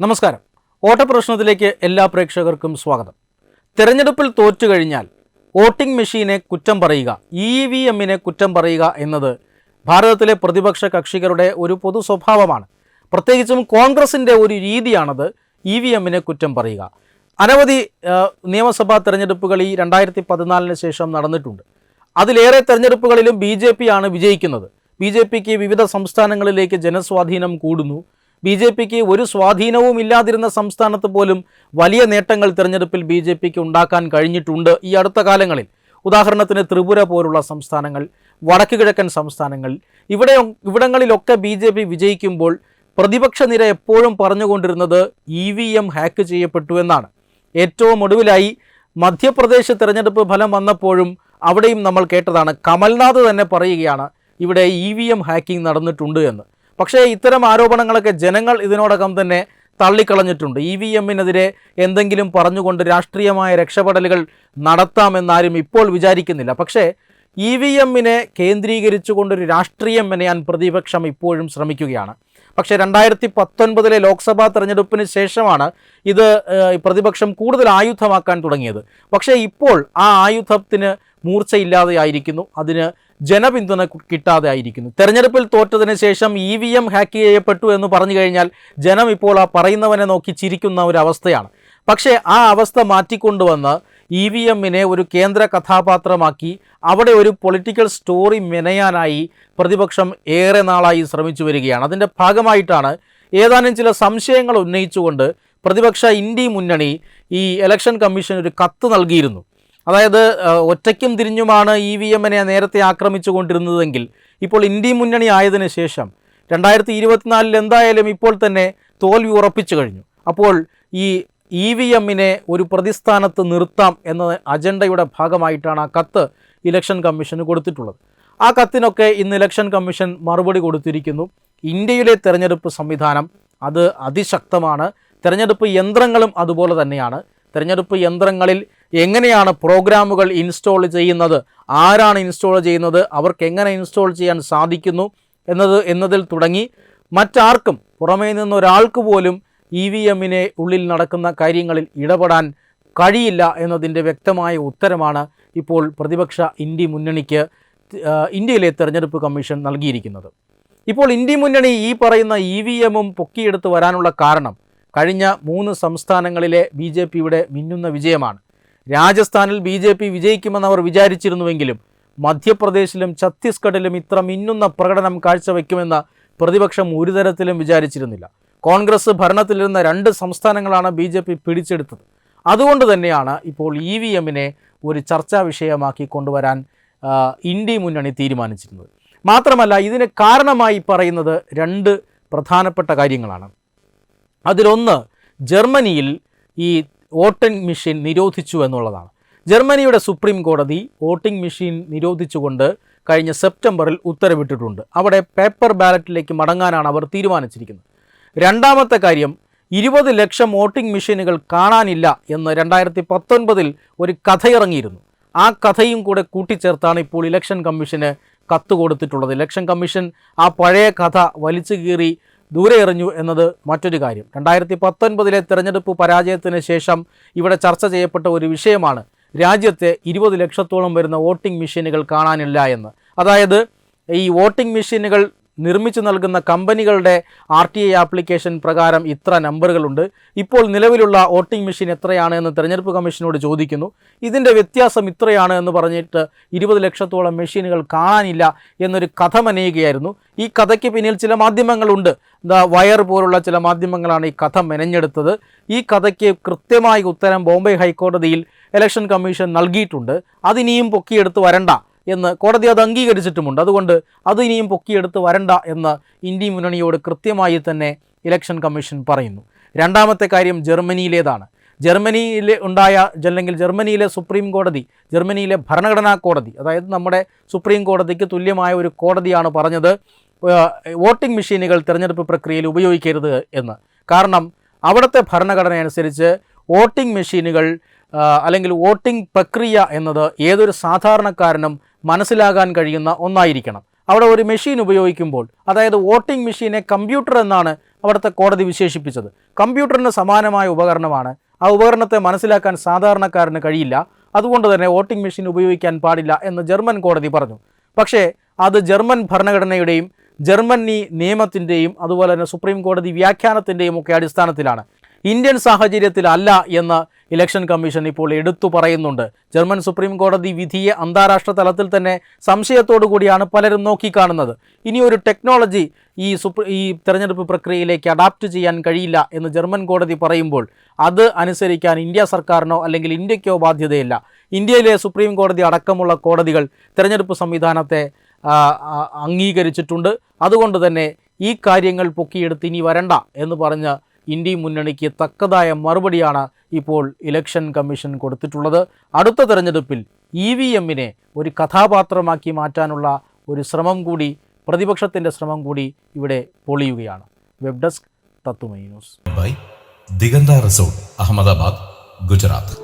നമസ്കാരം. ഓട്ടപ്രശ്നത്തിലേക്ക് എല്ലാ പ്രേക്ഷകർക്കും സ്വാഗതം. തിരഞ്ഞെടുപ്പിൽ തോറ്റു കഴിഞ്ഞാൽ വോട്ടിംഗ് മെഷീനെ കുറ്റം പറയുക ഇ വി എമ്മിനെ കുറ്റം പറയുക എന്നത് ഭാരതത്തിലെ പ്രതിപക്ഷ കക്ഷികളുടെ ഒരു പൊതു സ്വഭാവമാണ്. പ്രത്യേകിച്ചും കോൺഗ്രസിന്റെ ഒരു രീതിയാണത് ഇ വി എമ്മിനെ കുറ്റം പറയുക. അനവധി നിയമസഭാ തെരഞ്ഞെടുപ്പുകൾ ഈ രണ്ടായിരത്തി പതിനാലിന് ശേഷം നടന്നിട്ടുണ്ട്. അതിലേറെ തെരഞ്ഞെടുപ്പുകളിലും ബി ജെ പി ആണ് വിജയിക്കുന്നത്. ബി ജെ പിക്ക് വിവിധ സംസ്ഥാനങ്ങളിലേക്ക് ജനസ്വാധീനം കൂടുന്നു. ബി ജെ പിക്ക് ഒരു സ്വാധീനവും ഇല്ലാതിരുന്ന സംസ്ഥാനത്ത് പോലും വലിയ നേട്ടങ്ങൾ തിരഞ്ഞെടുപ്പിൽ ബി ജെ പിക്ക് ഉണ്ടാക്കാൻ കഴിഞ്ഞിട്ടുണ്ട് ഈ അടുത്ത കാലങ്ങളിൽ. ഉദാഹരണത്തിന് ത്രിപുര പോലുള്ള സംസ്ഥാനങ്ങൾ വടക്കു കിഴക്കൻ സംസ്ഥാനങ്ങൾ. ഇവിടെ ഇവിടങ്ങളിലൊക്കെ ബി ജെ പി വിജയിക്കുമ്പോൾ പ്രതിപക്ഷ നിര എപ്പോഴും പറഞ്ഞുകൊണ്ടിരുന്നത് ഇ വി എം ഹാക്ക് ചെയ്യപ്പെട്ടു എന്നാണ്. ഏറ്റവും ഒടുവിലായി മധ്യപ്രദേശ് തിരഞ്ഞെടുപ്പ് ഫലം വന്നപ്പോഴും അവിടെയും നമ്മൾ കേട്ടതാണ്. കമൽനാഥ് തന്നെ പറയുകയാണ് ഇവിടെ ഇ വി എം ഹാക്കിംഗ് നടന്നിട്ടുണ്ട് എന്ന്. പക്ഷേ ഇത്തരം ആരോപണങ്ങളൊക്കെ ജനങ്ങൾ ഇതിനോടകം തന്നെ തള്ളിക്കളഞ്ഞിട്ടുണ്ട്. ഇ വി എമ്മിനെതിരെ എന്തെങ്കിലും പറഞ്ഞുകൊണ്ട് രാഷ്ട്രീയമായ രക്ഷപ്പെടലുകൾ നടത്താമെന്നാരും ഇപ്പോൾ വിചാരിക്കുന്നില്ല. പക്ഷേ ഇ വി എമ്മിനെ കേന്ദ്രീകരിച്ചുകൊണ്ടൊരു രാഷ്ട്രീയം മെനയാൻ പ്രതിപക്ഷം ഇപ്പോഴും ശ്രമിക്കുകയാണ്. പക്ഷേ രണ്ടായിരത്തി പത്തൊൻപതിലെ ലോക്സഭാ തെരഞ്ഞെടുപ്പിന് ശേഷമാണ് ഇത് പ്രതിപക്ഷം കൂടുതൽ ആയുധമാക്കാൻ തുടങ്ങിയത്. പക്ഷേ ഇപ്പോൾ ആ ആയുധത്തിന് മൂർച്ചയില്ലാതെയായിരിക്കുന്നു. അതിന് ജനപിന്തുണ കിട്ടാതെ ആയിരിക്കുന്നു തെരഞ്ഞെടുപ്പിൽ തോറ്റതിന് ശേഷം ഇ വി എം ഹാക്ക് ചെയ്യപ്പെട്ടു എന്ന് പറഞ്ഞു കഴിഞ്ഞാൽ ജനം ഇപ്പോൾ ആ പറയുന്നവനെ നോക്കി ചിരിക്കുന്ന ഒരു അവസ്ഥയാണ്. പക്ഷേ ആ അവസ്ഥ മാറ്റിക്കൊണ്ടുവന്ന് ഇ വി എമ്മിനെ ഒരു കേന്ദ്ര കഥാപാത്രമാക്കി അവിടെ ഒരു പൊളിറ്റിക്കൽ സ്റ്റോറി മെനയാനായി പ്രതിപക്ഷം ഏറെ നാളായി ശ്രമിച്ചു വരികയാണ്. അതിന്റെ ഭാഗമായിട്ടാണ് ഏതാനും ചില സംശയങ്ങൾ ഉന്നയിച്ചുകൊണ്ട് പ്രതിപക്ഷ ഇന്ത്യ മുന്നണി ഈ ഇലക്ഷൻ കമ്മീഷൻ ഒരു കത്ത് നൽകിയിരുന്നു. അതായത് ഒറ്റയ്ക്കും തിരിഞ്ഞുമാണ് ഇ വി എമ്മിനെ നേരത്തെ ആക്രമിച്ചു കൊണ്ടിരുന്നതെങ്കിൽ ഇപ്പോൾ ഇന്ത്യ മുന്നണി ആയതിനു ശേഷം രണ്ടായിരത്തി ഇരുപത്തിനാലിൽ എന്തായാലും ഇപ്പോൾ തന്നെ തോൽവി ഉറപ്പിച്ചു കഴിഞ്ഞു. അപ്പോൾ ഈ ഇ വി എമ്മിനെ ഒരു പ്രതിസ്ഥാനത്ത് നിർത്താം എന്ന അജണ്ടയുടെ ഭാഗമായിട്ടാണ് ആ കത്ത് ഇലക്ഷൻ കമ്മീഷന് കൊടുത്തിട്ടുള്ളത്. ആ കത്തിനൊക്കെ ഇന്ന് ഇലക്ഷൻ കമ്മീഷൻ മറുപടി കൊടുത്തിരിക്കുന്നു. ഇന്ത്യയിലെ തെരഞ്ഞെടുപ്പ് സംവിധാനം അത് അതിശക്തമാണ്. തെരഞ്ഞെടുപ്പ് യന്ത്രങ്ങളും അതുപോലെ തന്നെയാണ്. തെരഞ്ഞെടുപ്പ് യന്ത്രങ്ങളിൽ എങ്ങനെയാണ് പ്രോഗ്രാമുകൾ ഇൻസ്റ്റാൾ ചെയ്യുന്നത്? ആരാണ് ഇൻസ്റ്റാൾ ചെയ്യുന്നത്? അവർക്ക് എങ്ങനെ ഇൻസ്റ്റാൾ ചെയ്യാൻ സാധിക്കുന്നു? എന്നത് എന്നതിൽ തുടങ്ങി. മറ്റാർക്കും പുറമേ നിന്ന് ഒരാൾക്ക് പോലും ഇ വി എമ്മിനെ ഉള്ളിൽ നടക്കുന്ന കാര്യങ്ങളിൽ ഇടപെടാൻ കഴിയില്ല എന്നതിന്റെ വ്യക്തമായ ഉത്തരമാണ് ഇപ്പോൾ പ്രതിപക്ഷ ഇന്ത്യ മുന്നണിക്ക് ഇന്ത്യയിലെ തെരഞ്ഞെടുപ്പ് കമ്മീഷൻ നൽകിയിരിക്കുന്നത്. ഇപ്പോൾ ഇന്ത്യ മുന്നണി ഈ പറയുന്ന ഇ വി എമ്മും പൊക്കിയെടുത്ത് വരാനുള്ള കാരണം കഴിഞ്ഞ മൂന്ന് സംസ്ഥാനങ്ങളിലെ ബി ജെ പിയുടെ മിന്നുന്ന വിജയമാണ്. രാജസ്ഥാനിൽ ബി ജെ പി വിജയിക്കുമെന്ന് അവർ വിചാരിച്ചിരുന്നുവെങ്കിലും മധ്യപ്രദേശിലും ഛത്തീസ്ഗഡിലും ഇത്ര മിന്നുന്ന പ്രകടനം കാഴ്ചവെക്കുമെന്ന് പ്രതിപക്ഷം ഒരു തരത്തിലും വിചാരിച്ചിരുന്നില്ല. കോൺഗ്രസ് ഭരണത്തിലിരുന്ന രണ്ട് സംസ്ഥാനങ്ങളാണ് ബി ജെ പി പിടിച്ചെടുത്തത്. അതുകൊണ്ട് തന്നെയാണ് ഇപ്പോൾ ഇ വി എമ്മിനെ ഒരു ചർച്ചാ വിഷയമാക്കി കൊണ്ടുവരാൻ ഇന്ത്യ മുന്നണി തീരുമാനിച്ചിരുന്നത്. മാത്രമല്ല ഇതിന് കാരണമായി പറയുന്നത് രണ്ട് പ്രധാനപ്പെട്ട കാര്യങ്ങളാണ്. അതിലൊന്ന് ജർമ്മനിയിൽ ഈ വോട്ടിംഗ് മെഷീൻ നിരോധിച്ചു എന്നുള്ളതാണ്. ജർമ്മനിയുടെ സുപ്രീം കോടതി വോട്ടിംഗ് മെഷീൻ നിരോധിച്ചുകൊണ്ട് കഴിഞ്ഞ സെപ്റ്റംബറിൽ ഉത്തരവിട്ടിട്ടുണ്ട്. അവിടെ പേപ്പർ ബാലറ്റിലേക്ക് മടങ്ങാനാണ് അവർ തീരുമാനിച്ചിരിക്കുന്നത്. രണ്ടാമത്തെ കാര്യം ഇരുപത് ലക്ഷം വോട്ടിംഗ് മെഷീനുകൾ കാണാനില്ല എന്ന് രണ്ടായിരത്തി പത്തൊൻപതിൽ ഒരു കഥയിറങ്ങിയിരുന്നു. ആ കഥയും കൂടെ കൂട്ടിച്ചേർത്താണ് ഇപ്പോൾ ഇലക്ഷൻ കമ്മീഷന് കത്ത് കൊടുത്തിട്ടുള്ളത്. ഇലക്ഷൻ കമ്മീഷൻ ആ പഴയ കഥ വലിച്ചു കീറി ദൂരെ എറിഞ്ഞു എന്നത് മറ്റൊരു കാര്യം. രണ്ടായിരത്തി പത്തൊൻപതിലെ തെരഞ്ഞെടുപ്പ് പരാജയത്തിന് ശേഷം ഇവിടെ ചർച്ച ചെയ്യപ്പെട്ട ഒരു വിഷയമാണ് രാജ്യത്തെ ഇരുപത് ലക്ഷത്തോളം വരുന്ന വോട്ടിംഗ് മെഷീനുകൾ കാണാനില്ല എന്ന്. അതായത് ഈ വോട്ടിംഗ് മെഷീനുകൾ നിർമ്മിച്ചു നൽകുന്ന കമ്പനികളുടെ ആർ ടി ഐ ആപ്ലിക്കേഷൻ പ്രകാരം ഇത്ര നമ്പറുകളുണ്ട്. ഇപ്പോൾ നിലവിലുള്ള വോട്ടിംഗ് മെഷീൻ എത്രയാണ് എന്ന് തെരഞ്ഞെടുപ്പ് കമ്മീഷനോട് ചോദിക്കുന്നു. ഇതിന്റെ വ്യത്യാസം ഇത്രയാണ് എന്ന് പറഞ്ഞിട്ട് ഇരുപത് ലക്ഷത്തോളം മെഷീനുകൾ കാണാനില്ല എന്നൊരു കഥ മെനയുകയായിരുന്നു ഈ കഥയ്ക്ക് പിന്നിൽ ചില മാധ്യമങ്ങളുണ്ട്. ദ വയർ പോലുള്ള ചില മാധ്യമങ്ങളാണ് ഈ കഥ മെനഞ്ഞെടുത്തത്. ഈ കഥയ്ക്ക് കൃത്യമായ ഉത്തരം ബോംബെ ഹൈക്കോടതിയിൽ ഇലക്ഷൻ കമ്മീഷൻ നൽകിയിട്ടുണ്ട്. അതിനിയും പൊക്കിയെടുത്ത് വരണ്ട. എന്ന് കോടതി അത് അംഗീകരിച്ചിട്ടുമുണ്ട്. അതുകൊണ്ട് അത് ഇനിയും പൊക്കിയെടുത്ത് വരണ്ട എന്ന് ഇന്ത്യ മുന്നണിയോട് കൃത്യമായി തന്നെ ഇലക്ഷൻ കമ്മീഷൻ പറയുന്നു. രണ്ടാമത്തെ കാര്യം ജർമ്മനിയിലേതാണ്. ജർമ്മനിയിൽ ഉണ്ടായ അല്ലെങ്കിൽ ജർമ്മനിയിലെ സുപ്രീം കോടതി ജർമ്മനിയിലെ ഭരണഘടനാ കോടതി അതായത് നമ്മുടെ സുപ്രീം കോടതിക്ക് തുല്യമായ ഒരു കോടതിയാണ് പറഞ്ഞത് വോട്ടിംഗ് മെഷീനുകൾ തിരഞ്ഞെടുപ്പ് പ്രക്രിയയിൽ ഉപയോഗിക്കരുത് എന്ന്. കാരണം അവിടുത്തെ ഭരണഘടന അനുസരിച്ച് വോട്ടിംഗ് മെഷീനുകൾ അല്ലെങ്കിൽ വോട്ടിംഗ് പ്രക്രിയ എന്നത് ഏതൊരു സാധാരണക്കാരനും മനസ്സിലാകാൻ കഴിയുന്ന ഒന്നായിരിക്കണം. അവിടെ ഒരു മെഷീൻ ഉപയോഗിക്കുമ്പോൾ അതായത് വോട്ടിംഗ് മെഷീനെ കമ്പ്യൂട്ടർ എന്നാണ് അവിടുത്തെ കോടതി വിശേഷിപ്പിച്ചത്. കമ്പ്യൂട്ടറിന് സമാനമായ ഉപകരണമാണ്. ആ ഉപകരണത്തെ മനസ്സിലാക്കാൻ സാധാരണക്കാരന് കഴിയില്ല. അതുകൊണ്ട് തന്നെ വോട്ടിംഗ് മെഷീൻ ഉപയോഗിക്കാൻ പാടില്ല എന്ന് ജർമ്മൻ കോടതി പറഞ്ഞു. പക്ഷേ അത് ജർമ്മൻ ഭരണഘടനയുടെയും ജർമ്മനി നിയമത്തിന്റെയും അതുപോലെ തന്നെ സുപ്രീം കോടതി വ്യാഖ്യാനത്തിന്റെയും ഒക്കെ അടിസ്ഥാനത്തിലാണ്. ഇന്ത്യൻ സാഹചര്യത്തിലല്ല എന്ന് ഇലക്ഷൻ കമ്മീഷൻ ഇപ്പോൾ എടുത്തു പറയുന്നുണ്ട്. ജർമ്മൻ സുപ്രീം കോടതി വിധിയെ അന്താരാഷ്ട്ര തലത്തിൽ തന്നെ സംശയത്തോടു കൂടിയാണ് പലരും നോക്കിക്കാണുന്നത്. ഇനി ഒരു ടെക്നോളജി ഈ സുപ്രീ ഈ തെരഞ്ഞെടുപ്പ് പ്രക്രിയയിലേക്ക് അഡാപ്റ്റ് ചെയ്യാൻ കഴിയില്ല എന്ന് ജർമ്മൻ കോടതി പറയുമ്പോൾ അത് അനുസരിക്കാൻ ഇന്ത്യ സർക്കാരിനോ അല്ലെങ്കിൽ ഇന്ത്യക്കോ ബാധ്യതയില്ല. ഇന്ത്യയിലെ സുപ്രീം കോടതി അടക്കമുള്ള കോടതികൾ തെരഞ്ഞെടുപ്പ് സംവിധാനത്തെ അംഗീകരിച്ചിട്ടുണ്ട്. അതുകൊണ്ട് തന്നെ ഈ കാര്യങ്ങൾ പൊക്കിയെടുത്ത് ഇനി വരണ്ട എന്ന് പറഞ്ഞ് ഇന്ത്യ മുന്നണിക്ക് തക്കതായ മറുപടിയാണ് ഇപ്പോൾ ഇലക്ഷൻ കമ്മീഷൻ കൊടുത്തിട്ടുള്ളത്. അടുത്ത തെരഞ്ഞെടുപ്പിൽ ഇ വി എമ്മിനെ ഒരു കഥാപാത്രമാക്കി മാറ്റാനുള്ള ഒരു ശ്രമം കൂടി പ്രതിപക്ഷത്തിന്റെ ശ്രമം കൂടി ഇവിടെ പൊളിയുകയാണ്. വെബ് ഡെസ്ക് തത്തുമൈ news. By Diganta resort Ahmedabad Gujarat.